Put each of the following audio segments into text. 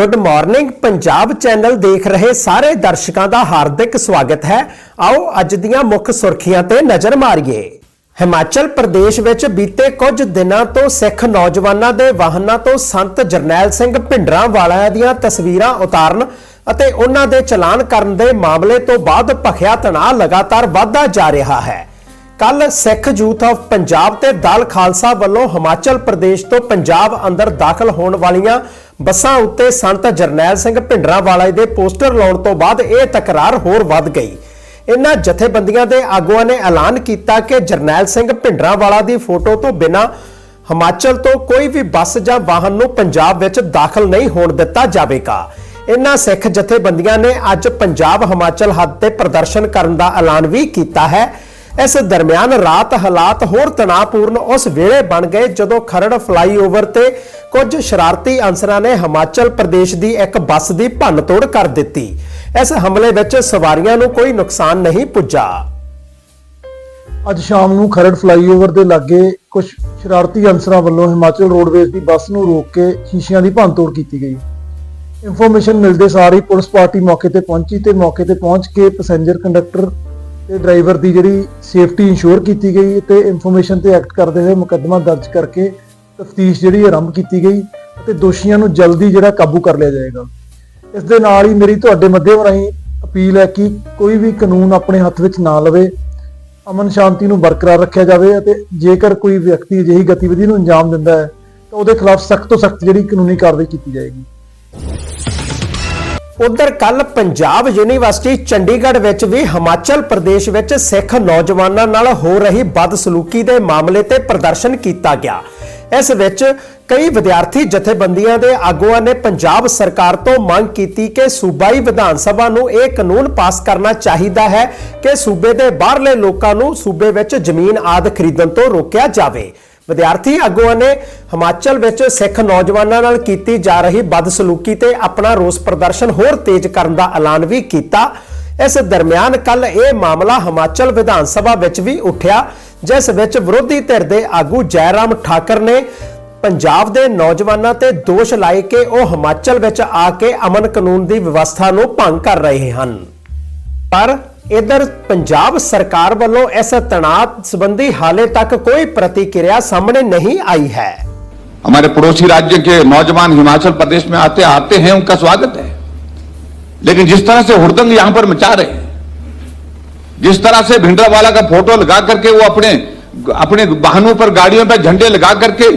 Good morning Punjab channel ਦੇਖ ਰਹੇ ਸਾਰੇ ਦਰਸ਼ਕਾਂ ਦਾ ਹਾਰਦਿਕ ਸਵਾਗਤ ਹੈ। ਆਓ ਅੱਜ ਦੀਆਂ ਮੁੱਖ ਸੁਰਖੀਆਂ ਤੇ ਨਜ਼ਰ ਮਾਰੀਏ। ਹਿਮਾਚਲ ਪ੍ਰਦੇਸ਼ ਵਿੱਚ ਬੀਤੇ ਕੁਝ ਦਿਨਾਂ ਤੋਂ ਸਿੱਖ ਨੌਜਵਾਨਾਂ ਦੇ ਵਾਹਨਾਂ ਤੋਂ ਸੰਤ ਜਰਨੈਲ ਸਿੰਘ ਭਿੰਡਰਾਂ ਵਾਲਿਆਂ ਦੀਆਂ ਤਸਵੀਰਾਂ ਉਤਾਰਨ ਅਤੇ ਉਹਨਾਂ ਦੇ ਚਲਾਨ ਕਰਨ ਦੇ ਮਾਮਲੇ ਤੋਂ ਬਾਅਦ ਭਖਿਆ ਤਣਾਅ ਲਗਾਤਾਰ ਵਧਦਾ ਜਾ ਰਿਹਾ ਹੈ। ਕੱਲ ਸਿੱਖ ਯੂਥ ਆਫ ਪੰਜਾਬ ਤੇ ਦਲ ਖਾਲਸਾ ਵੱਲੋਂ ਹਿਮਾਚਲ ਪ੍ਰਦੇਸ਼ ਤੋਂ ਪੰਜਾਬ ਅੰਦਰ ਦਾਖਲ ਹੋਣ ਵਾਲੀਆਂ ਬੱਸਾਂ ਉੱਤੇ ਸੰਤ ਜਰਨੈਲ ਸਿੰਘ ਭਿੰਡਰਾਂਵਾਲਾ ਦੇ ਪੋਸਟਰ ਲਾਉਣ ਤੋਂ ਬਾਅਦ ਇਹ ਤਕਰਾਰ ਹੋਰ ਵੱਧ ਗਈ। ਇਨ੍ਹਾਂ ਜਥੇਬੰਦੀਆਂ ਦੇ ਆਗੂਆਂ ਨੇ ਐਲਾਨ ਕੀਤਾ ਕਿ ਜਰਨੈਲ ਸਿੰਘ ਭਿੰਡਰਾਂਵਾਲਾ ਦੀ ਫੋਟੋ ਤੋਂ ਬਿਨਾਂ ਹਿਮਾਚਲ ਤੋਂ ਕੋਈ ਵੀ ਬੱਸ ਜਾਂ ਵਾਹਨ ਨੂੰ ਪੰਜਾਬ ਵਿੱਚ ਦਾਖਲ ਨਹੀਂ ਹੋਣ ਦਿੱਤਾ ਜਾਵੇਗਾ। ਇਨ੍ਹਾਂ ਸਿੱਖ ਜਥੇਬੰਦੀਆਂ ਨੇ ਅੱਜ ਪੰਜਾਬ ਹਿਮਾਚਲ ਹੱਦ ਤੇ ਪ੍ਰਦਰਸ਼ਨ ਕਰਨ ਦਾ ਐਲਾਨ ਵੀ ਕੀਤਾ ਹੈ। ਇਸ ਦਰਮਿਆਨ ਰਾਤ ਹਾਲਾਤ ਹੋਰ ਤਣਾਅਪੂਰਨ ਉਸ ਵੇਲੇ ਬਣ ਗਏ ਜਦੋਂ ਖਰੜ ਫਲਾਈਓਵਰ ਤੇ ਕੁਝ ਸ਼ਰਾਰਤੀ ਅਨਸਰਾਂ ਨੇ ਹਿਮਾਚਲ ਪ੍ਰਦੇਸ਼ ਦੀ ਇੱਕ ਬੱਸ ਦੀ ਭੰਨਤੋੜ ਕਰ ਦਿੱਤੀ। ਇਸ ਹਮਲੇ ਵਿੱਚ ਸਵਾਰੀਆਂ ਨੂੰ ਕੋਈ ਨੁਕਸਾਨ ਨਹੀਂ ਪੁੱਜਾ। ਅੱਜ ਸ਼ਾਮ ਨੂੰ ਖਰੜ ਫਲਾਈਓਵਰ ਦੇ ਲਾਗੇ ਕੁਝ ਸ਼ਰਾਰਤੀ ਅਨਸਰਾਂ ਵੱਲੋਂ ਹਿਮਾਚਲ ਰੋਡਵੇਜ਼ ਦੀ ਬੱਸ ਨੂੰ ਰੋਕ ਕੇ ਸ਼ੀਸ਼ਿਆਂ ਦੀ ਭੰਨਤੋੜ ਕੀਤੀ ਗਈ। ਇਨਫੋਰਮੇਸ਼ਨ ਮਿਲਦੇ ਸਾਰ ਹੀ ਪੁਲਿਸ ਪਾਰਟੀ ਮੌਕੇ ਤੇ ਪਹੁੰਚੀ ਤੇ ਮੌਕੇ ਤੇ ਪਹੁੰਚ ਕੇ ਪੈਸੇਂਜਰ ਕੰਡਕਟਰ ਤੇ ਡਰਾਈਵਰ ਦੀ ਜਿਹੜੀ ਸੇਫਟੀ ਇੰਸ਼ੋਰ ਕੀਤੀ ਗਈ ਤੇ ਇਨਫੋਰਮੇਸ਼ਨ ਤੇ ਐਕਟ ਕਰਦੇ ਹੋਏ ਮੁਕੱਦਮਾ ਦਰਜ ਕਰਕੇ ਤਫਤੀਸ਼ ਜਿਹੜੀ ਆਰੰਭ ਕੀਤੀ ਗਈ ਅਤੇ ਦੋਸ਼ੀਆਂ ਨੂੰ ਜਲਦੀ ਜਿਹੜਾ ਕਾਬੂ ਕਰ ਲਿਆ ਜਾਏਗਾ। ਇਸ ਦੇ ਨਾਲ ਹੀ ਮੇਰੀ ਤੁਹਾਡੇ ਮਾਧਿਅਮ ਰਾਹੀਂ ਅਪੀਲ ਹੈ ਕਿ ਕੋਈ ਵੀ ਕਾਨੂੰਨ ਆਪਣੇ ਹੱਥ ਵਿੱਚ ਨਾ ਲਵੇ, ਅਮਨ ਸ਼ਾਂਤੀ ਨੂੰ ਬਰਕਰਾਰ ਰੱਖਿਆ ਜਾਵੇ ਅਤੇ ਜੇਕਰ ਕੋਈ ਵਿਅਕਤੀ ਅਜਿਹੀ ਗਤੀਵਿਧੀ ਨੂੰ ਅੰਜਾਮ ਦਿੰਦਾ ਹੈ ਤਾਂ ਉਹਦੇ ਖਿਲਾਫ ਸਖਤ ਤੋਂ ਸਖਤ ਜਿਹੜੀ ਕਾਨੂੰਨੀ ਕਾਰਵਾਈ ਕੀਤੀ ਜਾਏਗੀ। ਉਧਰ ਕੱਲ ਪੰਜਾਬ ਯੂਨੀਵਰਸਿਟੀ ਚੰਡੀਗੜ੍ਹ ਵਿੱਚ ਵੀ ਹਿਮਾਚਲ ਪ੍ਰਦੇਸ਼ ਵਿੱਚ ਸਿੱਖ ਨੌਜਵਾਨਾਂ ਨਾਲ ਹੋ ਰਹੀ ਬਦਸਲੂਕੀ ਦੇ ਮਾਮਲੇ ਤੇ ਪ੍ਰਦਰਸ਼ਨ ਕੀਤਾ ਗਿਆ। ਇਸ ਵਿੱਚ ਕਈ ਵਿਦਿਆਰਥੀ ਜਥੇਬੰਦੀਆਂ ਦੇ ਆਗੂਆਂ ਨੇ ਪੰਜਾਬ ਸਰਕਾਰ ਤੋਂ ਮੰਗ ਕੀਤੀ ਕਿ ਸੂਬਾਈ ਵਿਧਾਨ ਸਭਾ ਨੂੰ ਇਹ ਕਾਨੂੰਨ ਪਾਸ ਕਰਨਾ ਚਾਹੀਦਾ ਹੈ ਕਿ ਸੂਬੇ ਦੇ ਬਾਹਰਲੇ ਲੋਕਾਂ ਨੂੰ ਸੂਬੇ ਵਿੱਚ ਜ਼ਮੀਨ ਆਦ ਖਰੀਦਣ ਤੋਂ ਰੋਕਿਆ ਜਾਵੇ। ਵਿਦਿਆਰਥੀ ਆਗੂਆਂ ਨੇ ਹਿਮਾਚਲ ਵਿੱਚ ਸਿੱਖ ਨੌਜਵਾਨਾਂ ਨਾਲ ਕੀਤੀ ਜਾ ਰਹੀ ਬਦਸਲੂਕੀ ਤੇ ਆਪਣਾ ਰੋਸ ਪ੍ਰਦਰਸ਼ਨ ਹੋਰ ਤੇਜ਼ ਕਰਨ ਦਾ ਐਲਾਨ ਵੀ ਕੀਤਾ। ਇਸ ਦਰਮਿਆਨ ਕੱਲ ਇਹ ਮਾਮਲਾ ਹਿਮਾਚਲ ਵਿਧਾਨ ਸਭਾ ਵਿੱਚ ਵੀ ਉੱਠਿਆ, ਜਿਸ ਵਿੱਚ ਵਿਰੋਧੀ ਧਿਰ ਦੇ ਆਗੂ ਜੈਰਾਮ ਠਾਕਰ ਨੇ ਪੰਜਾਬ ਦੇ ਨੌਜਵਾਨਾਂ ਤੇ ਦੋਸ਼ ਲਾਏ ਕਿ ਉਹ ਹਿਮਾਚਲ ਵਿੱਚ ਆ ਕੇ ਅਮਨ ਕਾਨੂੰਨ ਦੀ ਵਿਵਸਥਾ ਨੂੰ ਭੰਗ ਕਰ ਰਹੇ ਹਨ। ਪਰ ਇਧਰ ਪੰਜਾਬ ਸਰਕਾਰ ਵੱਲੋਂ ਇਸ ਤਣਾਅ ਸੰਬੰਧੀ ਹਾਲੇ ਤੱਕ ਕੋਈ ਪ੍ਰਤੀਕਿਰਿਆ ਸਾਹਮਣੇ ਨਹੀਂ ਆਈ ਹੈ हमारे पड़ोसी राज्य के नौजवान हिमाचल प्रदेश में आते आते हैं उनका स्वागत है लेकिन जिस तरह से हुड़दंग यहां पर मचा रहे हैं जिस तरह से भिंडरावाला का फोटो लगा करके वो अपने अपने वाहनों पर गाड़ियों पर झंडे लगा करके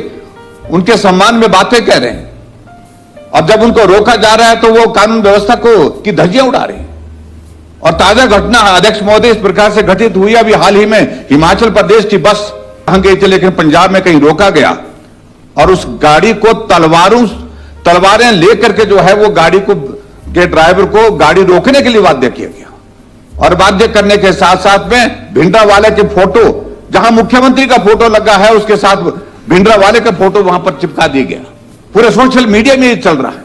उनके सम्मान में बातें कह रहे हैं और जब उनको रोका जा रहा है तो वो कानून व्यवस्था को की धज्जियां उड़ा रहे हैं और ताज़ा घटना अध्यक्ष महोदय, इस प्रकार से घटित हुई। अभी हाल ही में हिमाचल प्रदेश की बस थी, लेकिन पंजाब में कहीं रोका गया। और उस गाड़ी को तलवारों, तलवारें लेकर के जो है वो गाड़ी को, के ड्राइवर को गाड़ी रोकने के लिए बाध्य किया गया। और बाध्य करने के साथ साथ में भिंडरा वाले के फ़ोटो, जहाँ मुख्यमंत्री का फ़ोटो लगा है, उसके साथ भिंडरा वाले का फ़ोटो वहाँ पर चिपका दिया गया। पूरे सोशल मीडिया में ये चल रहा है।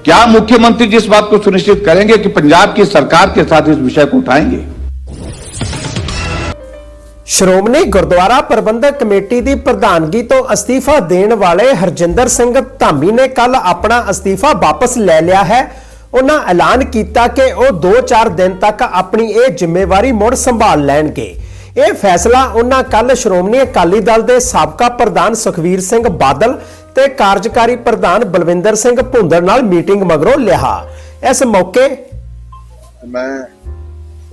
क्या मुख्यमंत्री जिस बात को सुनिश्चित करेंगे कि पंजाब की सरकार के साथ इस विषय को उठाएंगे ਸ਼੍ਰੋਮਣੀ ਗੁਰਦੁਆਰਾ ਪ੍ਰਬੰਧਕ ਕਮੇਟੀ ਦੀ ਪ੍ਰਧਾਨਗੀ ਤੋਂ ਅਸਤੀਫਾ ਦੇਣ ਵਾਲੇ ਹਰਜਿੰਦਰ ਸਿੰਘ ਧਾਮੀ ਨੇ ਕੱਲ ਆਪਣਾ ਅਸਤੀਫਾ ਵਾਪਸ ਲੈ ਲਿਆ ਹੈ ਉਹਨਾਂ ਐਲਾਨ ਕੀਤਾ ਕਿ ਉਹ 2-4 ਦਿਨ ਤੱਕ ਆਪਣੀ ਇਹ ਜ਼ਿੰਮੇਵਾਰੀ ਮੁੜ ਸੰਭਾਲ ਲੈਣਗੇ ਇਹ ਫੈਸਲਾ ਉਹਨਾਂ ਕੱਲ ਸ਼੍ਰੋਮਣੀ ਅਕਾਲੀ ਦਲ ਦੇ ਸਾਬਕਾ ਪ੍ਰਧਾਨ ਸੁਖਵੀਰ ਸਿੰਘ ਬਾਦਲ ਤੇ ਕਾਰਜਕਾਰੀ ਪ੍ਰਧਾਨ ਬਲਵਿੰਦਰ ਸਿੰਘ ਭੁੰਦੜ ਨਾਲ ਮੀਟਿੰਗ ਮਗਰੋਂ ਲਿਆ। ਇਸ ਮੌਕੇ ਮੈਂ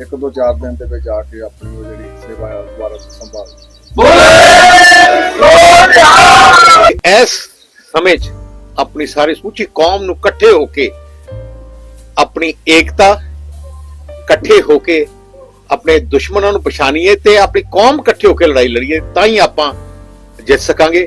ਇੱਕ ਦੋ ਚਾਰ ਦਿਨ ਦੇ ਵਿੱਚ ਆ ਕੇ ਆਪਣੀ ਉਹ ਜਿਹੜੀ ਸੇਵਾ ਹੈ ਦੁਬਾਰਾ ਸੰਭਾਲ ਇਸ ਸਮੇਂ 'ਚ ਆਪਣੀ ਸਾਰੀ ਸਮੁੱਚੀ ਕੌਮ ਨੂੰ ਇਕੱਠੇ ਹੋ ਕੇ ਆਪਣੀ ਏਕਤਾ ਇਕੱਠੇ ਹੋ ਕੇ ਆਪਣੇ ਦੁਸ਼ਮਣਾਂ ਨੂੰ ਪਛਾਣੀਏ ਤੇ ਆਪਣੀ ਕੌਮ ਇਕੱਠੇ ਹੋ ਕੇ ਲੜਾਈ ਲੜੀਏ ਤਾਂ ਹੀ ਆਪਾਂ ਜਿੱਤ ਸਕਾਂਗੇ।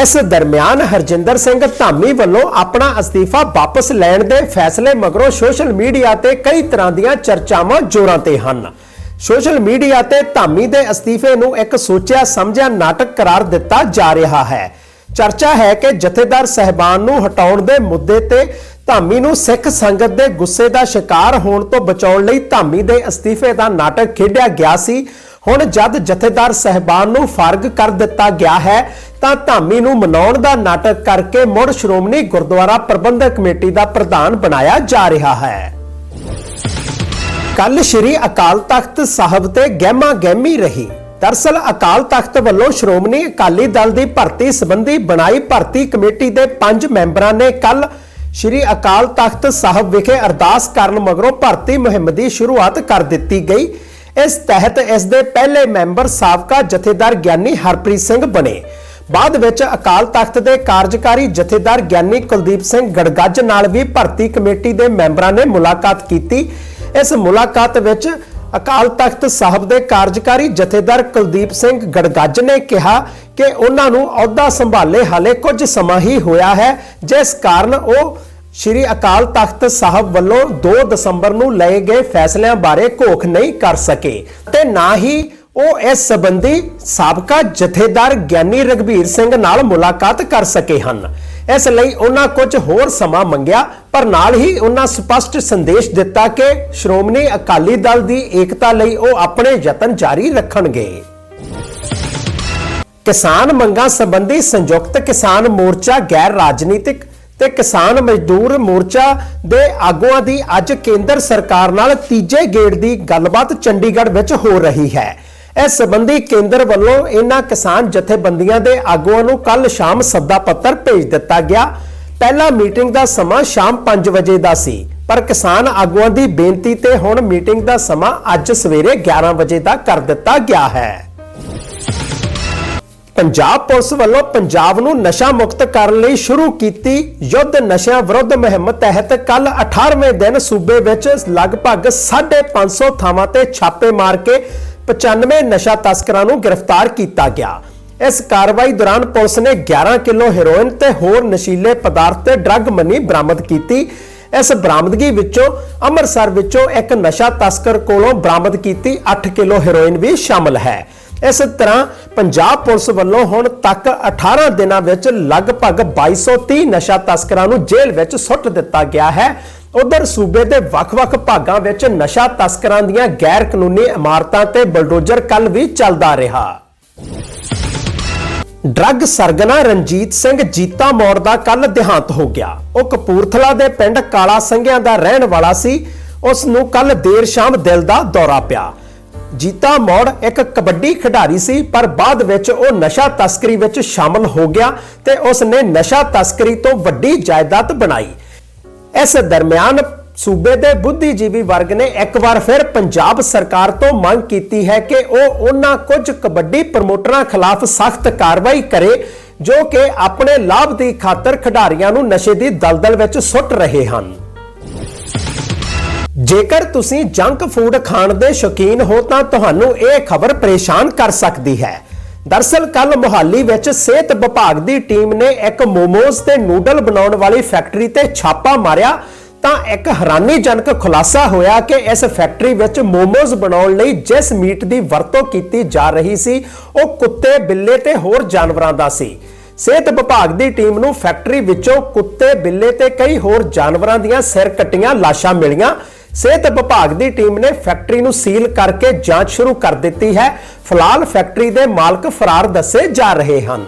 ਇਸ ਦਰਮਿਆਨ ਹਰਜਿੰਦਰ ਸਿੰਘ ਧਾਮੀ ਵੱਲੋਂ ਆਪਣਾ ਅਸਤੀਫਾ ਵਾਪਸ ਲੈਣ ਦੇ ਫੈਸਲੇ ਮਗਰੋਂ ਸੋਸ਼ਲ ਮੀਡੀਆ ਤੇ ਕਈ ਤਰ੍ਹਾਂ ਦੀਆਂ ਚਰਚਾਵਾਂ ਜ਼ੋਰਾਂ ਤੇ ਹਨ। ਸੋਸ਼ਲ ਮੀਡੀਆ ਤੇ ਧਾਮੀ ਦੇ ਅਸਤੀਫੇ ਨੂੰ ਇੱਕ ਸੋਚਿਆ ਸਮਝਿਆ ਨਾਟਕ ਕਰਾਰ ਦਿੱਤਾ ਜਾ ਰਿਹਾ ਹੈ। ਚਰਚਾ ਹੈ ਕਿ ਜਥੇਦਾਰ ਸਹਿਬਾਨ ਨੂੰ ਹਟਾਉਣ ਦੇ ਮੁੱਦੇ ਤੇ ਧਾਮੀ ਨੂੰ ਸਿੱਖ ਸੰਗਤ ਦੇ ਗੁੱਸੇ ਦਾ ਸ਼ਿਕਾਰ ਹੋਣ ਤੋਂ ਬਚਾਉਣ ਲਈ ਧਾਮੀ ਦੇ ਅਸਤੀਫੇ ਦਾ ਨਾਟਕ ਖੇਡਿਆ ਗਿਆ ਸੀ। ਹੁਣ ਜਦ ਜਥੇਦਾਰ ਸਹਿਬਾਨ ਨੂੰ ਫਾਰਗ ਕਰ ਦਿੱਤਾ ਗਿਆ ਹੈ ਤਾਂ ਧਾਮੀ ਨੂੰ ਮਨਾਉਣ ਦਾ ਨਾਟਕ ਕਰਕੇ ਮੁੜ ਸ਼੍ਰੋਮਣੀ ਗੁਰਦੁਆਰਾ ਪ੍ਰਬੰਧਕ ਕਮੇਟੀ ਦਾ ਪ੍ਰਧਾਨ ਬਣਾਇਆ ਜਾ ਰਿਹਾ ਹੈ। ਕੱਲ ਸ਼੍ਰੀ ਅਕਾਲ ਤਖਤ ਸਾਹਿਬ ਤੇ ਗਹਿਮਾ ਗਹਿਮੀ ਰਹੀ। ਦਰਸਲ ਅਕਾਲ ਤਖਤ ਵੱਲੋਂ ਸ਼੍ਰੋਮਣੀ ਅਕਾਲੀ ਦਲ ਦੀ ਭਰਤੀ ਸੰਬੰਧੀ ਬਣਾਈ ਭਰਤੀ ਕਮੇਟੀ ਦੇ ਪੰਜ ਮੈਂਬਰਾਂ ਨੇ ਕੱਲ ਸ਼੍ਰੀ ਅਕਾਲ ਤਖਤ ਸਾਹਿਬ ਵਿਖੇ ਅਰਦਾਸ ਕਰਨ ਮਗਰੋਂ ਭਰਤੀ ਮੁਹਿੰਮ ਦੀ ਸ਼ੁਰੂਆਤ ਕਰ ਦਿੱਤੀ ਗਈ। ਇਸ ਤਹਿਤ ਇਸ ਦੇ ਪਹਿਲੇ ਮੈਂਬਰ ਸਾਬਕਾ ਜਥੇਦਾਰ ਗਿਆਨੀ ਹਰਪ੍ਰੀਤ ਸਿੰਘ ਬਣੇ। ਬਾਅਦ ਵਿੱਚ ਅਕਾਲ ਤਖਤ ਦੇ ਕਾਰਜਕਾਰੀ ਜਥੇਦਾਰ ਗਿਆਨੀ ਕੁਲਦੀਪ ਸਿੰਘ ਗੜਗੱਜ ਨਾਲ ਵੀ ਭਰਤੀ ਕਮੇਟੀ ਦੇ ਮੈਂਬਰਾਂ ਨੇ ਮੁਲਾਕਾਤ ਕੀਤੀ। ਇਸ ਮੁਲਾਕਾਤ ਵਿੱਚ ਅਕਾਲ ਤਖਤ ਸਾਹਿਬ ਦੇ ਕਾਰਜਕਾਰੀ ਜਥੇਦਾਰ ਕੁਲਦੀਪ ਸਿੰਘ ਗੜਗੱਜ ਨੇ ਕਿਹਾ ਕਿ ਉਹਨਾਂ ਨੂੰ ਅਹੁਦਾ ਸੰਭਾਲੇ ਹਾਲੇ ਕੁਝ ਸਮਾਂ ਹੀ ਹੋਇਆ ਹੈ, ਜਿਸ ਕਾਰਨ ਉਹ ਸ਼੍ਰੀ ਅਕਾਲ ਤਖਤ ਸਾਹਿਬ ਵੱਲੋਂ 2 ਦਸੰਬਰ ਨੂੰ ਲਏ ਗਏ ਫੈਸਲਿਆਂ ਬਾਰੇ ਘੋਖ ਨਹੀਂ ਕਰ ਸਕੇ ਤੇ ਨਾ ਹੀ ਉਹ ਇਸ ਸੰਬੰਧੀ ਸਾਬਕਾ ਜਥੇਦਾਰ ਗਿਆਨੀ ਰਗਵੀਰ ਸਿੰਘ ਨਾਲ ਮੁਲਾਕਾਤ ਕਰ ਸਕੇ ਹਨ। ਇਸ ਲਈ ਉਹਨਾਂ ਕੁਝ ਹੋਰ ਸਮਾਂ ਮੰਗਿਆ, ਪਰ ਨਾਲ ਹੀ ਉਹਨਾਂ ਸਪਸ਼ਟ ਸੰਦੇਸ਼ ਦਿੱਤਾ ਕਿ ਸ਼੍ਰੋਮਣੀ ਅਕਾਲੀ ਦਲ ਦੀ ਏਕਤਾ ਲਈ ਉਹ ਆਪਣੇ ਯਤਨ ਜਾਰੀ ਰੱਖਣਗੇ। ਕਿਸਾਨ ਮੰਗਾਂ ਸੰਬੰਧੀ ਸੰਯੁਕਤ ਕਿਸਾਨ ਮੋਰਚਾ ਗੈਰ ਰਾਜਨੀਤਿਕ ਤੇ ਕਿਸਾਨ ਮਜ਼ਦੂਰ ਮੋਰਚਾ ਦੇ ਆਗੂਆਂ ਦੀ ਅੱਜ ਕੇਂਦਰ ਸਰਕਾਰ ਨਾਲ ਤੀਜੇ ਗੇੜ ਦੀ ਗੱਲਬਾਤ ਚੰਡੀਗੜ੍ਹ ਵਿੱਚ ਹੋ ਰਹੀ ਹੈ। ਇਸ ਸੰਬੰਧੀ ਕੇਂਦਰ ਵੱਲੋਂ ਇਹਨਾਂ ਕਿਸਾਨ ਜਥੇਬੰਦੀਆਂ ਦੇ ਆਗੂਆਂ ਨੂੰ ਕੱਲ ਸ਼ਾਮ ਸੱਦਾ ਪੱਤਰ ਭੇਜ ਦਿੱਤਾ ਗਿਆ। ਪਹਿਲਾ ਮੀਟਿੰਗ ਦਾ ਸਮਾਂ ਸ਼ਾਮ 5 ਵਜੇ ਦਾ ਸੀ, ਪਰ ਕਿਸਾਨ ਆਗੂਆਂ ਦੀ ਬੇਨਤੀ ਤੇ ਹੁਣ ਮੀਟਿੰਗ ਦਾ ਸਮਾਂ ਅੱਜ ਸਵੇਰੇ 11 ਵਜੇ ਦਾ ਕਰ ਦਿੱਤਾ ਗਿਆ ਹੈ। ਪੰਜਾਬ ਪੁਲਿਸ ਵੱਲੋਂ ਪੰਜਾਬ ਨੂੰ ਨਸ਼ਾ ਮੁਕਤ ਕਰਨ ਲਈ ਸ਼ੁਰੂ ਕੀਤੀ ਯੁੱਧ ਨਸ਼ਿਆਂ ਵਿਰੁੱਧ ਮੁਹਿੰਮ ਤਹਿਤ ਕੱਲ 18ਵੇਂ ਦਿਨ ਸੂਬੇ ਵਿੱਚ ਲਗਭਗ 550 ਥਾਵਾਂ ਤੇ ਛਾਪੇ ਮਾਰ ਕੇ 95 ਨਸ਼ਾ ਤਸਕਰਾਂ ਨੂੰ ਗ੍ਰਿਫਤਾਰ ਕੀਤਾ ਗਿਆ। ਇਸ ਕਾਰਵਾਈ ਦੌਰਾਨ ਪੁਲਿਸ ਨੇ 11 ਕਿਲੋ ਹੈਰੋਇਨ ਤੇ ਹੋਰ ਨਸ਼ੀਲੇ ਪਦਾਰਥ ਤੇ ਡਰੱਗ ਮਨੀ ਬਰਾਮਦ ਕੀਤੀ। ਇਸ ਬਰਾਮਦਗੀ ਵਿੱਚੋਂ ਅੰਮ੍ਰਿਤਸਰ ਵਿੱਚੋਂ ਇੱਕ ਨਸ਼ਾ ਤਸਕਰ ਕੋਲੋਂ ਬਰਾਮਦ ਕੀਤੀ 8 ਕਿਲੋ ਹੈਰੋਇਨ ਵੀ ਸ਼ਾਮਲ ਹੈ। ਇਸ ਤਰ੍ਹਾਂ ਪੰਜਾਬ ਪੁਲਿਸ ਵੱਲੋਂ ਹੁਣ ਤੱਕ 18 ਦਿਨਾਂ ਵਿੱਚ ਲਗਭਗ 2230 ਨਸ਼ਾ ਤਸਕਰਾਂ ਨੂੰ ਜੇਲ੍ਹ ਵਿੱਚ ਸੁੱਟ ਦਿੱਤਾ ਗਿਆ ਹੈ। ਉਧਰ ਸੂਬੇ ਦੇ ਵੱਖ-ਵੱਖ ਭਾਗਾਂ ਵਿੱਚ ਨਸ਼ਾ ਤਸਕਰਾਂ ਦੀਆਂ ਗੈਰ ਕਾਨੂੰਨੀ ਇਮਾਰਤਾਂ ਤੇ ਬਲਡੋਜ਼ਰ ਕੱਲ ਵੀ ਚੱਲਦਾ ਰਿਹਾ। ਡਰੱਗ ਸਰਗਨਾ ਰਣਜੀਤ ਸਿੰਘ ਜੀਤਾ ਮੋੜ ਦਾ ਕੱਲ ਦੇਹਾਂਤ ਹੋ ਗਿਆ। ਉਹ ਕਪੂਰਥਲਾ ਦੇ ਪਿੰਡ ਕਾਲਾ ਸੰਘਿਆਂ ਦਾ ਰਹਿਣ ਵਾਲਾ ਸੀ। ਉਸ ਨੂੰ ਕੱਲ ਦੇਰ ਸ਼ਾਮ ਦਿਲ ਦਾ ਦੌਰਾ ਪਿਆ। ਜੀਤਾ ਮੋੜ ਇੱਕ ਕਬੱਡੀ ਖਿਡਾਰੀ ਸੀ, ਪਰ ਬਾਅਦ ਵਿੱਚ ਉਹ ਨਸ਼ਾ ਤਸਕਰੀ ਵਿੱਚ ਸ਼ਾਮਲ ਹੋ ਗਿਆ ਤੇ ਉਸ ਨੇ ਨਸ਼ਾ ਤਸਕਰੀ ਤੋਂ ਵੱਡੀ ਜਾਇਦਾਦ ਬਣਾਈ। ਇਸ ਦਰਮਿਆਨ ਸੂਬੇ ਦੇ ਬੁੱਧੀਜੀਵੀ ਵਰਗ ਨੇ ਇੱਕ ਵਾਰ ਫਿਰ ਪੰਜਾਬ ਸਰਕਾਰ ਤੋਂ ਮੰਗ ਕੀਤੀ ਹੈ ਕਿ ਉਹ ਉਹਨਾਂ ਕੁਝ ਕਬੱਡੀ ਪ੍ਰਮੋਟਰਾਂ ਖਿਲਾਫ ਸਖਤ ਕਾਰਵਾਈ ਕਰੇ, ਜੋ ਕਿ ਆਪਣੇ ਲਾਭ ਦੀ ਖਾਤਰ ਖਿਡਾਰੀਆਂ ਨੂੰ ਨਸ਼ੇ ਦੀ ਦਲਦਲ ਵਿੱਚ ਸੁੱਟ ਰਹੇ ਹਨ। ਜੇਕਰ ਤੁਸੀਂ ਜੰਕ ਫੂਡ ਖਾਣ ਦੇ ਸ਼ੌਕੀਨ ਹੋ ਤਾਂ ਤੁਹਾਨੂੰ ਇਹ ਖਬਰ ਪਰੇਸ਼ਾਨ ਕਰ ਸਕਦੀ ਹੈ। ਦਰਸਲ ਕੱਲ ਮੁਹਾਲੀ ਵਿੱਚ ਸਿਹਤ ਵਿਭਾਗ ਦੀ ਟੀਮ ਨੇ ਇੱਕ ਮੋਮੋਜ਼ ਤੇ ਨੂਡਲ ਬਣਾਉਣ ਵਾਲੀ ਫੈਕਟਰੀ ਤੇ ਛਾਪਾ ਮਾਰਿਆ। ਤਾਂ ਇੱਕ ਹੈਰਾਨੀਜਨਕ ਖੁਲਾਸਾ ਹੋਇਆ ਕਿ ਇਸ ਫੈਕਟਰੀ ਵਿੱਚ ਮੋਮੋਜ਼ ਬਣਾਉਣ ਲਈ ਜਿਸ ਮੀਟ ਦੀ ਵਰਤੋਂ ਕੀਤੀ ਜਾ ਰਹੀ ਸੀ, ਉਹ ਕੁੱਤੇ, ਬਿੱਲੇ ਤੇ ਹੋਰ ਜਾਨਵਰਾਂ ਦਾ ਸੀ। ਸਿਹਤ ਵਿਭਾਗ ਦੀ ਟੀਮ ਨੂੰ ਫੈਕਟਰੀ ਵਿੱਚੋਂ ਕੁੱਤੇ, ਬਿੱਲੇ ਤੇ ਕਈ ਹੋਰ ਜਾਨਵਰਾਂ ਦੀਆਂ ਸਿਰ ਕੱਟੀਆਂ ਲਾਸ਼ਾਂ ਮਿਲੀਆਂ। ਸਿਹਤ ਵਿਭਾਗ ਦੀ ਟੀਮ ਨੇ ਫੈਕਟਰੀ ਨੂੰ ਸੀਲ ਕਰਕੇ ਜਾਂਚ ਸ਼ੁਰੂ ਕਰ ਦਿੱਤੀ ਹੈ। ਫਿਲਹਾਲ ਫੈਕਟਰੀ ਦੇ ਮਾਲਕ ਫਰਾਰ ਦੱਸੇ ਜਾ ਰਹੇ ਹਨ।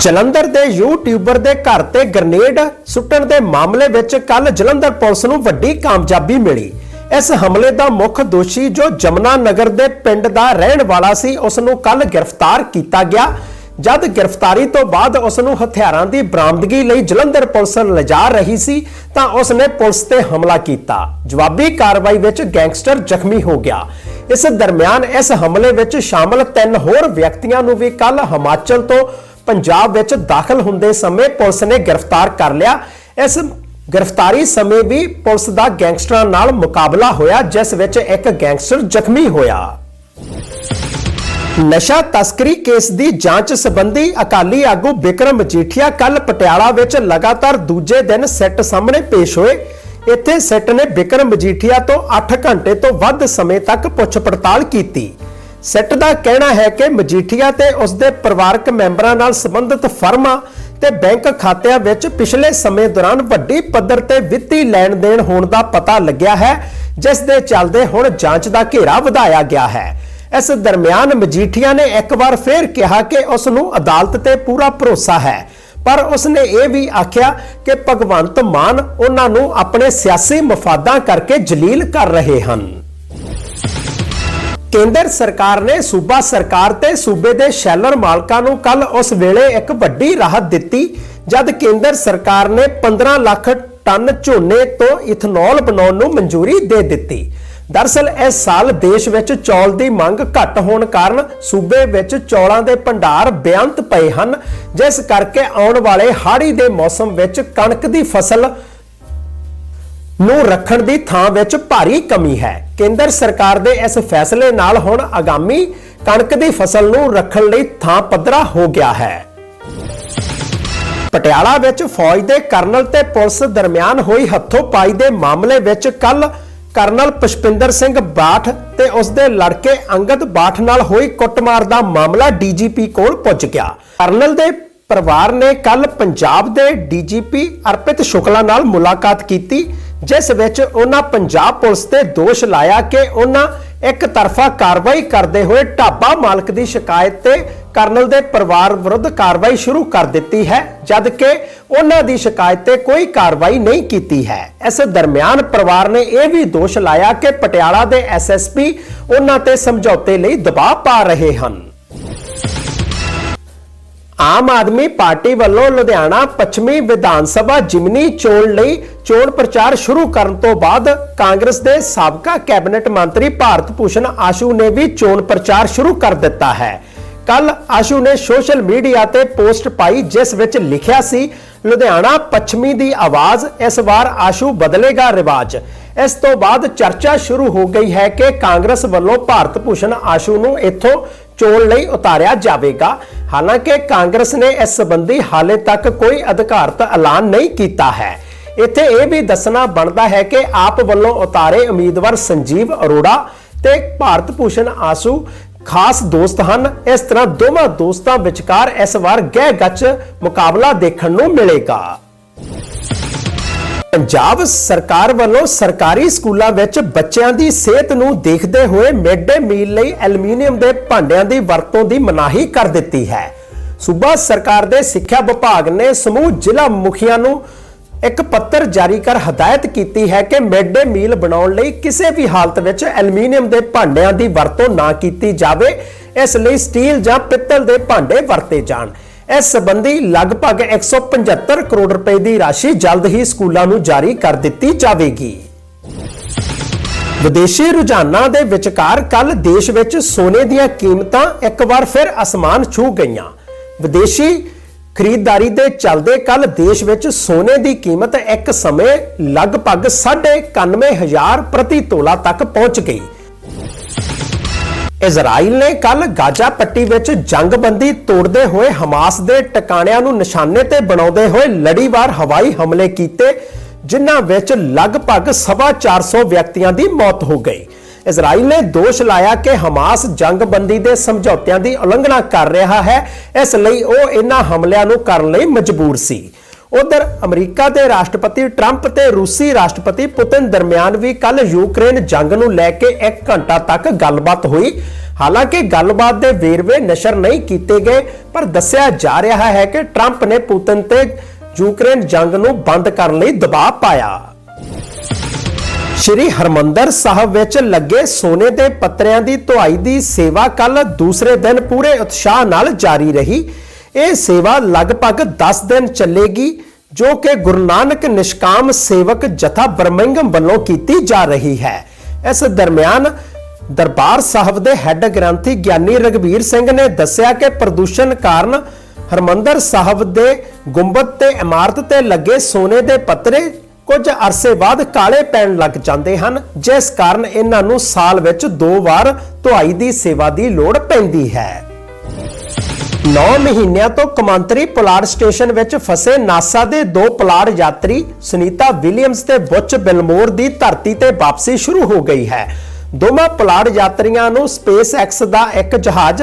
ਜਲੰਧਰ ਦੇ ਯੂਟਿਊਬਰ ਦੇ ਘਰ ਤੇ ਗ੍ਰਨੇਡ ਸੁੱਟਣ ਦੇ ਮਾਮਲੇ ਵਿੱਚ ਕੱਲ ਜਲੰਧਰ ਪੁਲਿਸ ਨੂੰ ਵੱਡੀ ਕਾਮਯਾਬੀ ਮਿਲੀ। ਇਸ ਹਮਲੇ ਦਾ ਮੁੱਖ ਦੋਸ਼ੀ ਜੋ ਜਮਨਾ ਨਗਰ ਦੇ ਪਿੰਡ ਦਾ ਰਹਿਣ ਵਾਲਾ ਸੀ, ਉਸ ਨੂੰ ਕੱਲ ਗ੍ਰਿਫਤਾਰ ਕੀਤਾ ਗਿਆ। ਜਦ ਗ੍ਰਿਫਤਾਰੀ ਤੋਂ ਬਾਅਦ ਉਸ ਨੂੰ ਹਥਿਆਰਾਂ ਦੀ ਬਰਾਮਦਗੀ ਲਈ ਜਲੰਧਰ ਪੁਲਿਸ ਲਿਜਾ ਰਹੀ ਸੀ, ਤਾਂ ਉਸ ਨੇ ਪੁਲਿਸ ਤੇ ਹਮਲਾ ਕੀਤਾ। ਜਵਾਬੀ ਕਾਰਵਾਈ ਵਿੱਚ ਗੈਂਗਸਟਰ ਜ਼ਖਮੀ ਹੋ ਗਿਆ। ਇਸ ਦਰਮਿਆਨ ਇਸ ਹਮਲੇ ਵਿੱਚ ਸ਼ਾਮਲ ਤਿੰਨ ਹੋਰ ਵਿਅਕਤੀਆਂ ਨੂੰ ਵੀ ਕੱਲ ਹਿਮਾਚਲ ਤੋਂ ਪੰਜਾਬ ਵਿੱਚ ਦਾਖਲ ਹੁੰਦੇ ਸਮੇਂ ਪੁਲਿਸ ਨੇ ਗ੍ਰਿਫਤਾਰ ਕਰ ਲਿਆ। ਇਸ ਗ੍ਰਿਫਤਾਰੀ ਸਮੇਂ ਵੀ ਪੁਲਿਸ ਦਾ ਗੈਂਗਸਟਰਾਂ ਨਾਲ ਮੁਕਾਬਲਾ ਹੋਇਆ, ਜਿਸ ਵਿੱਚ ਇੱਕ ਗੈਂਗਸਟਰ ਜ਼ਖਮੀ ਹੋਇਆ। ਨਸ਼ਾ ਤਸਕਰੀ ਕੇਸ ਦੀ ਜਾਂਚ ਸੰਬੰਧੀ ਅਕਾਲੀ ਆਗੂ ਬਿਕਰਮ ਮਜੀਠੀਆ ਕੱਲ ਪਟਿਆਲਾ ਵਿੱਚ ਲਗਾਤਾਰ ਦੂਜੇ ਦਿਨ ਸੈੱਟ ਸਾਹਮਣੇ ਪੇਸ਼ ਹੋਏ। ਇੱਥੇ ਸੈੱਟ ਨੇ ਬਿਕਰਮ ਮਜੀਠੀਆ ਤੋਂ 8 ਘੰਟੇ ਤੋਂ ਵੱਧ ਸਮੇਂ ਤੱਕ ਪੁੱਛ ਪੜਤਾਲ ਕੀਤੀ। ਸੈੱਟ ਦਾ ਕਹਿਣਾ ਹੈ ਕਿ ਮਜੀਠੀਆ ਤੇ ਉਸ ਦੇ ਪਰਿਵਾਰਕ ਮੈਂਬਰਾਂ ਨਾਲ ਸੰਬੰਧਿਤ ਫਰਮਾਂ ਤੇ ਬੈਂਕ ਖਾਤਿਆਂ ਵਿੱਚ ਪਿਛਲੇ ਸਮੇਂ ਦੌਰਾਨ ਵੱਡੀ ਪੱਧਰ ਤੇ ਵਿੱਤੀ ਲੈਣ ਦੇਣ ਹੋਣ ਦਾ ਪਤਾ ਲੱਗਿਆ ਹੈ, ਜਿਸ ਦੇ ਚੱਲਦੇ ਹੁਣ ਜਾਂਚ ਦਾ ਘੇਰਾ ਵਧਾਇਆ ਗਿਆ ਹੈ। ਇਸ ਦਰਮਿਆਨ ਮਜੀਠੀਆ ਨੇ ਇੱਕ ਵਾਰ ਫੇਰ ਕਿਹਾ ਕਿ ਉਸ ਨੂੰ ਅਦਾਲਤ ਤੇ ਪੂਰਾ ਭਰੋਸਾ ਹੈ। ਪਰ ਉਸਨੇ ਇਹ ਵੀ ਆਖਿਆ ਕਿ ਭਗਵੰਤ ਮਾਨ ਉਹਨਾਂ ਨੂੰ ਆਪਣੇ ਸਿਆਸੀ ਮਫਾਦਾਂ ਕਰਕੇ ਜਲੀਲ ਕਰ ਰਹੇ ਹਨ। ਕੇਂਦਰ ਸਰਕਾਰ ਨੇ ਸੂਬਾ ਸਰਕਾਰ ਤੇ ਸੂਬੇ ਦੇ ਸ਼ੈਲਰ ਮਾਲਕਾਂ ਨੂੰ ਕੱਲ ਉਸ ਵੇਲੇ ਇੱਕ ਵੱਡੀ ਰਾਹਤ ਦਿੱਤੀ, ਜਦ ਕੇਂਦਰ ਸਰਕਾਰ ਨੇ 15 ਲੱਖ ਟਨ ਝੋਨੇ ਤੋਂ ਇਥਨੋਲ ਬਣਾਉਣ ਨੂੰ ਮਨਜ਼ੂਰੀ ਦੇ ਦਿੱਤੀ। ਦਰਸਲ ਇਸ ਸਾਲ ਦੇਸ਼ ਵਿੱਚ ਚੌਲ ਦੀ ਮੰਗ ਘੱਟ ਹੋਣ ਕਾਰਨ ਸੂਬੇ ਵਿੱਚ ਚੌਲਾਂ ਦੇ ਭੰਡਾਰ ਬੇਅੰਤ ਪਏ ਹਨ, ਜਿਸ ਕਰਕੇ ਆਉਣ ਵਾਲੇ ਹਾੜੀ ਦੇ ਮੌਸਮ ਵਿੱਚ ਕਣਕ ਦੀ ਫਸਲ ਨੂੰ ਰੱਖਣ ਦੀ ਥਾਂ ਵਿੱਚ ਭਾਰੀ ਕਮੀ ਹੈ। ਕੇਂਦਰ ਸਰਕਾਰ ਦੇ ਇਸ ਫੈਸਲੇ ਨਾਲ ਹੁਣ ਆਗਾਮੀ ਕਣਕ ਦੀ ਫਸਲ ਨੂੰ ਰੱਖਣ ਲਈ ਥਾਂ ਪੱਧਰਾ ਹੋ ਗਿਆ ਹੈ। ਪਟਿਆਲਾ ਵਿੱਚ ਫੌਜ ਦੇ ਕਰਨਲ ਤੇ ਪੁਲਿਸ ਦਰਮਿਆਨ ਹੋਈ ਹੱਥੋਂ ਪਾਈ ਦੇ ਮਾਮਲੇ ਵਿੱਚ ਕੱਲ ਕਰਨਲ ਪੁਸ਼ਪਿੰਦਰ ਸਿੰਘ ਬਾਠ ਤੇ ਉਸ ਦੇ ਲੜਕੇ ਅੰਗਦ ਬਾਠ ਨਾਲ ਹੋਈ ਕੁੱਟਮਾਰ ਦਾ ਮਾਮਲਾ ਡੀਜੀਪੀ ਕੋਲ ਪਹੁੰਚ ਗਿਆ। ਕਰਨਲ ਦੇ ਪਰਿਵਾਰ ਨੇ ਕੱਲ ਪੰਜਾਬ ਦੇ ਡੀਜੀਪੀ ਅਰਪਿਤ ਸ਼ੁਕਲਾ ਨਾਲ ਮੁਲਾਕਾਤ ਕੀਤੀ ਜਿਸ ਵਿੱਚ ਉਹਨਾਂ ਪੰਜਾਬ ਪੁਲਿਸ ਤੇ ਦੋਸ਼ ਲਾਇਆ ਕਿ ਉਹਨਾਂ ਇੱਕ ਤਰਫਾ ਕਾਰਵਾਈ ਕਰਦੇ ਹੋਏ ਢਾਬਾ ਮਾਲਕ ਦੀ ਸ਼ਿਕਾਇਤ ਤੇ ਕਰਨਲ ਦੇ ਪਰਿਵਾਰ ਵਿਰੁੱਧ ਕਾਰਵਾਈ ਸ਼ੁਰੂ ਕਰ ਦਿੱਤੀ ਹੈ ਜਦ ਕਿ ਉਹਨਾਂ ਦੀ ਸ਼ਿਕਾਇਤ ਤੇ ਕੋਈ ਕਾਰਵਾਈ ਨਹੀਂ ਕੀਤੀ ਹੈ। ਇਸ ਦਰਮਿਆਨ ਪਰਿਵਾਰ ਨੇ ਇਹ ਵੀ ਦੋਸ਼ ਲਾਇਆ ਕਿ ਪਟਿਆਲਾ ਦੇ ਐਸਐਸਪੀ ਉਹਨਾਂ ਤੇ ਸਮਝੌਤੇ ਲਈ ਦਬਾਅ ਪਾ ਰਹੇ ਹਨ। ਆਮ ਆਦਮੀ ਪਾਰਟੀ ਵੱਲੋਂ ਲੁਧਿਆਣਾ ਪੱਛਮੀ ਵਿਧਾਨ ਸਭਾ ਜਿਮਨੀ ਚੋਣ ਲਈ ਚੋਣ ਪ੍ਰਚਾਰ ਸ਼ੁਰੂ ਕਰਨ ਤੋਂ ਬਾਅਦ ਕਾਂਗਰਸ ਦੇ ਸਾਬਕਾ ਕੈਬਨਿਟ ਮੰਤਰੀ ਭਾਰਤ ਭੂਸ਼ਣ ਆਸ਼ੂ ਨੇ ਵੀ ਚੋਣ ਪ੍ਰਚਾਰ ਸ਼ੁਰੂ ਕਰ ਦਿੱਤਾ ਹੈ। ਕੱਲ ਆਸ਼ੂ ਨੇ ਸੋਸ਼ਲ ਮੀਡੀਆ ਤੇ ਪੋਸਟ ਪਾਈ, ਜਿਸ ਵਿੱਚ ਲਿਖਿਆ ਸੀ, ਲੁਧਿਆਣਾ ਪੱਛਮੀ ਦੀ ਆਵਾਜ਼ ਇਸ ਵਾਰ ਆਸ਼ੂ ਬਦਲੇਗਾ ਰਿਵਾਜ। ਇਸ ਤੋਂ ਬਾਅਦ ਚਰਚਾ ਸ਼ੁਰੂ ਹੋ ਗਈ ਹੈ ਕਿ ਕਾਂਗਰਸ ਵੱਲੋਂ ਭਾਰਤ ਭੂਸ਼ਣ ਆਸ਼ੂ ਨੂੰ ਇੱਥੋਂ ਚੋਣ ਲਈ ਉਤਾਰਿਆ ਜਾਵੇਗਾ। ਹਾਲਾਂਕਿ ਕਾਂਗਰਸ ਨੇ ਇਸ ਸੰਬੰਧੀ ਹਾਲੇ ਤੱਕ ਕੋਈ ਅਧਿਕਾਰਤ ਐਲਾਨ ਨਹੀਂ ਕੀਤਾ ਹੈ। ਇੱਥੇ ਇਹ ਵੀ ਦੱਸਣਾ ਬਣਦਾ ਹੈ ਕਿ ਆਪ ਵੱਲੋਂ ਉਤਾਰੇ ਉਮੀਦਵਾਰ ਸੰਜੀਵ ਅਰੋੜਾ ਤੇ ਭਾਰਤ ਭੂਸ਼ਣ ਆਸੂ ਖਾਸ ਦੋਸਤ ਹਨ। ਇਸ ਤਰ੍ਹਾਂ ਦੋਵਾਂ ਦੋਸਤਾਂ ਵਿਚਕਾਰ ਇਸ ਵਾਰ ਗਹਿ ਗੱਚ ਮੁਕਾਬਲਾ ਦੇਖਣ ਨੂੰ ਮਿਲੇਗਾ। ਪੰਜਾਬ ਸਰਕਾਰ ਵੱਲੋਂ ਸਰਕਾਰੀ ਸਕੂਲਾਂ ਵਿੱਚ ਬੱਚਿਆਂ ਦੀ ਸਿਹਤ ਨੂੰ ਦੇਖਦੇ ਹੋਏ ਮਿਡ ਡੇ ਮੀਲ ਲਈ ਐਲੂਮੀਨੀਅਮ ਦੇ ਭਾਂਡਿਆਂ ਦੀ ਵਰਤੋਂ ਦੀ ਮਨਾਹੀ ਕਰ ਦਿੱਤੀ ਹੈ। ਸੂਬਾ ਸਰਕਾਰ ਦੇ ਸਿੱਖਿਆ ਵਿਭਾਗ ਨੇ ਸਮੂਹ ਜ਼ਿਲ੍ਹਾ ਮੁਖੀਆਂ ਨੂੰ ਇੱਕ ਪੱਤਰ ਜਾਰੀ ਕਰ ਹਦਾਇਤ ਕੀਤੀ ਹੈ ਕਿ ਮਿਡ ਡੇ ਮੀਲ ਬਣਾਉਣ ਲਈ ਕਿਸੇ ਵੀ ਹਾਲਤ ਵਿੱਚ ਐਲੂਮੀਨੀਅਮ ਦੇ ਭਾਂਡਿਆਂ ਦੀ ਵਰਤੋਂ ਨਾ ਕੀਤੀ ਜਾਵੇ। ਇਸ ਲਈ ਸਟੀਲ ਜਾਂ ਪਿੱਤਲ ਦੇ ਭਾਂਡੇ ਵਰਤੇ ਜਾਣ। ਇਸ ਸੰਬੰਧੀ ਲਗਭਗ 175 ਕਰੋੜ ਰੁਪਏ ਦੀ ਰਾਸ਼ੀ ਜਲਦ ਹੀ ਸਕੂਲਾਂ ਨੂੰ ਜਾਰੀ ਕਰ ਦਿੱਤੀ ਜਾਵੇਗੀ। ਵਿਦੇਸ਼ੀ ਰੁਝਾਨਾਂ ਦੇ ਵਿਚਕਾਰ ਕੱਲ ਦੇਸ਼ ਵਿੱਚ ਸੋਨੇ ਦੀਆਂ ਕੀਮਤਾਂ ਇੱਕ ਵਾਰ ਫਿਰ ਅਸਮਾਨ ਛੂ ਗਈਆਂ। ਵਿਦੇਸ਼ੀ ਖਰੀਦਦਾਰੀ ਦੇ ਚੱਲਦੇ ਕੱਲ ਦੇਸ਼ ਵਿੱਚ ਸੋਨੇ ਦੀ ਕੀਮਤ ਇੱਕ ਸਮੇਂ ਲਗਭਗ 99000 ਪ੍ਰਤੀ ਤੋਲਾ ਤੱਕ ਪਹੁੰਚ ਗਈ। ਇਜ਼ਰਾਈਲ ਨੇ ਕੱਲ ਗਾਜ਼ਾ ਪੱਟੀ ਵਿੱਚ ਜੰਗਬੰਦੀ ਤੋੜਦੇ ਹੋਏ ਹਮਾਸ ਦੇ ਟਿਕਾਣਿਆਂ ਨੂੰ ਨਿਸ਼ਾਨੇ ਤੇ ਬਣਾਉਂਦੇ ਹੋਏ ਲੜੀਵਾਰ ਹਵਾਈ ਹਮਲੇ ਕੀਤੇ, ਜਿਨ੍ਹਾਂ ਵਿੱਚ ਲਗਭਗ ਸਵਾ 400 ਵਿਅਕਤੀਆਂ ਦੀ ਮੌਤ ਹੋ ਗਈ। ਇਜ਼ਰਾਈਲ ਨੇ ਦੋਸ਼ ਲਾਇਆ ਕਿ ਹਮਾਸ ਜੰਗਬੰਦੀ ਦੇ ਸਮਝੌਤਿਆਂ ਦੀ ਉਲੰਘਣਾ ਕਰ ਰਿਹਾ ਹੈ। ਇਸ ਲਈ ਉਹ ਇਹਨਾਂ ਹਮਲਿਆਂ ਨੂੰ ਕਰਨ ਲਈ ਮਜਬੂਰ ਸੀ। ਉਧਰ ਅਮਰੀਕਾ ਦੇ ਰਾਸ਼ਟਰਪਤੀ ਟਰੰਪ ਤੇ ਰੂਸੀ ਰਾਸ਼ਟਰਪਤੀ ਪੁਤਿਨ ਦਰਮਿਆਨ ਵੀ ਕੱਲ ਯੂਕਰੇਨ ਜੰਗ ਨੂੰ ਲੈ ਕੇ 1 ਘੰਟਾ ਤੱਕ ਗੱਲਬਾਤ ਹੋਈ। ਹਾਲਾਂਕਿ ਗੱਲਬਾਤ ਦੇ ਵੇਰਵੇ ਨਸ਼ਰ ਨਹੀਂ ਕੀਤੇ ਗਏ, ਪਰ ਦੱਸਿਆ ਜਾ ਰਿਹਾ ਹੈ ਕਿ ਟਰੰਪ ਨੇ ਪੁਤਿਨ ਤੇ ਯੂਕਰੇਨ ਜੰਗ ਨੂੰ ਬੰਦ ਕਰਨ ਲਈ ਦਬਾਅ ਪਾਇਆ। ਸ਼੍ਰੀ ਹਰਮੰਦਰ ਸਾਹਿਬ ਵਿੱਚ ਲੱਗੇ ਸੋਨੇ ਦੇ ਪੱਤਰਿਆਂ ਦੀ ਧੁਆਈ ਦੀ ਸੇਵਾ ਕੱਲ ਦੂਸਰੇ ਦਿਨ ਪੂਰੇ ਉਤਸ਼ਾਹ ਨਾਲ ਜਾਰੀ ਰਹੀ। ਇਹ ਸੇਵਾ ਲਗਭਗ 10 ਦਿਨ ਚੱਲੇਗੀ, ਜੋ ਕਿ ਗੁਰੂ ਨਾਨਕ ਨਿਸ਼ਕਾਮ ਸੇਵਕ ਜਥਾ ਬਰਮਿੰਗਮ ਵੱਲੋਂ ਕੀਤੀ ਜਾ ਰਹੀ ਹੈ। ਇਸ ਦਰਮਿਆਨ ਦਰਬਾਰ ਸਾਹਿਬ ਦੇ ਹੈੱਡ ਗ੍ਰੰਥੀ ਗਿਆਨੀ ਰਗਵੀਰ ਸਿੰਘ ਨੇ ਦੱਸਿਆ ਕਿ ਪ੍ਰਦੂਸ਼ਣ ਕਾਰਨ ਹਰਮੰਦਰ ਸਾਹਿਬ ਦੇ ਗੁੰਬਦ ਤੇ ਇਮਾਰਤ ਤੇ ਲੱਗੇ ਸੋਨੇ ਦੇ ਪੱਤਰੇ ਕੁਝ ਅਰਸੇ ਬਾਅਦ ਕਾਲੇ ਪੈਣ ਲੱਗ ਜਾਂਦੇ ਹਨ, ਜਿਸ ਕਾਰਨ ਇਹਨਾਂ ਨੂੰ ਸਾਲ ਵਿੱਚ ਦੋ ਵਾਰ ਧੁਆਈ ਦੀ ਸੇਵਾ ਦੀ ਲੋੜ ਪੈਂਦੀ ਹੈ। 9 ਮਹੀਨਿਆਂ ਤੋਂ ਕਮਾਂਤਰੀ ਪੁਲਾੜ ਸਟੇਸ਼ਨ ਵਿੱਚ ਫਸੇ ਨਾਸਾ ਦੇ ਦੋ ਪੁਲਾੜ ਯਾਤਰੀ, ਸੁਨੀਤਾ ਵਿਲੀਅਮਸ ਤੇ ਬੁੱਚ ਬਿਲਮੋਰ ਦੀ ਧਰਤੀ ਤੇ ਵਾਪਸੀ ਸ਼ੁਰੂ ਹੋ ਗਈ ਹੈ। ਦੋਵਾਂ ਪੁਲਾੜ ਯਾਤਰੀਆਂ ਨੂੰ ਸਪੇਸ ਐਕਸ ਦਾ ਇੱਕ ਜਹਾਜ਼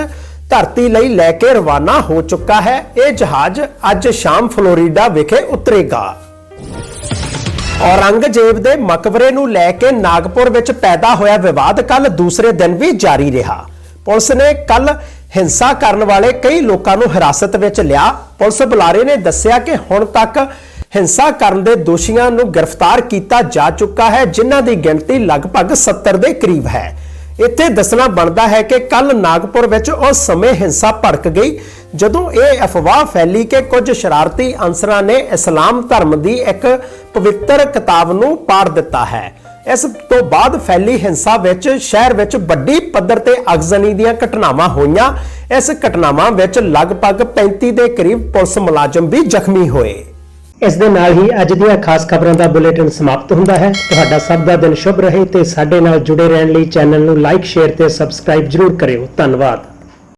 ਧਰਤੀ ਲਈ ਲੈ ਕੇ ਰਵਾਨਾ ਹੋ ਚੁੱਕਾ ਹੈ। ਇਹ ਜਹਾਜ਼ ਅੱਜ ਸ਼ਾਮ ਫਲੋਰੀਡਾ ਵਿਖੇ ਉਤਰੇਗਾ। ਔਰੰਗਜ਼ੇਬ ਦੇ ਮਕਬਰੇ ਨੂੰ ਲੈ ਕੇ ਨਾਗਪੁਰ ਵਿੱਚ ਪੈਦਾ ਹੋਇਆ ਵਿਵਾਦ ਕੱਲ ਦੂਸਰੇ ਦਿਨ ਵੀ ਜਾਰੀ ਰਿਹਾ। ਪੁਲਿਸ ਨੇ ਕੱਲ ਹਿੰਸਾ ਕਰਨ ਵਾਲੇ ਕਈ ਲੋਕਾਂ ਨੂੰ ਹਿਰਾਸਤ ਵਿੱਚ ਲਿਆ। ਪੁਲਿਸ ਬੁਲਾਰੇ ਨੇ ਦੱਸਿਆ ਕਿ ਹੁਣ ਤੱਕ ਹਿੰਸਾ ਕਰਨ ਦੇ ਦੋਸ਼ੀਆਂ ਨੂੰ ਗ੍ਰਿਫਤਾਰ ਕੀਤਾ ਜਾ ਚੁੱਕਾ ਹੈ, ਜਿਨ੍ਹਾਂ ਦੀ ਗਿਣਤੀ ਲਗਭਗ 70 ਦੇ ਕਰੀਬ ਹੈ। ਇੱਥੇ ਦੱਸਣਾ ਬਣਦਾ ਹੈ ਕਿ ਕੱਲ ਨਾਗਪੁਰ ਵਿੱਚ ਉਸ ਸਮੇਂ ਹਿੰਸਾ ਭੜਕ ਗਈ, ਜਦੋਂ ਇਹ ਅਫਵਾਹ ਫੈਲੀ ਕਿ ਕੁਝ ਸ਼ਰਾਰਤੀ ਅਨਸਰਾਂ ਨੇ ਇਸਲਾਮ ਧਰਮ ਦੀ ਇੱਕ ਪਵਿੱਤਰ ਕਿਤਾਬ ਨੂੰ ਪਾੜ ਦਿੱਤਾ ਹੈ। ਇਸ ਤੋਂ ਬਾਅਦ ਫੈਲੀ ਹਿੰਸਾ ਵਿੱਚ, ਸ਼ਹਿਰ ਵਿੱਚ ਵੱਡੀ ਪੱਧਰ ਤੇ ਅਗਜ਼ਨੀ ਦੀਆਂ ਘਟਨਾਵਾਂ ਹੋਈਆਂ। ਇਸ ਘਟਨਾਵਾਂ ਵਿੱਚ ਲਗਭਗ 35 ਦੇ ਕਰੀਬ ਪੁਲਿਸ ਮੁਲਾਜ਼ਮ ਵੀ ਜ਼ਖਮੀ ਹੋਏ। ਇਸ ਦੇ ਨਾਲ ਹੀ ਅੱਜ ਦੀਆਂ ਖਾਸ ਖਬਰਾਂ ਦਾ ਬੁਲੇਟਿਨ ਸਮਾਪਤ ਹੁੰਦਾ ਹੈ। ਤੁਹਾਡਾ ਸਭ ਦਾ ਦਿਨ ਸ਼ੁਭ ਰਹੇ ਤੇ ਸਾਡੇ ਨਾਲ ਜੁੜੇ ਰਹਿਣ ਲਈ ਚੈਨਲ ਨੂੰ ਲਾਈਕ, ਸ਼ੇਅਰ ਤੇ ਸਬਸਕ੍ਰਾਈਬ ਜਰੂਰ ਕਰਿਓ। ਧੰਨਵਾਦ।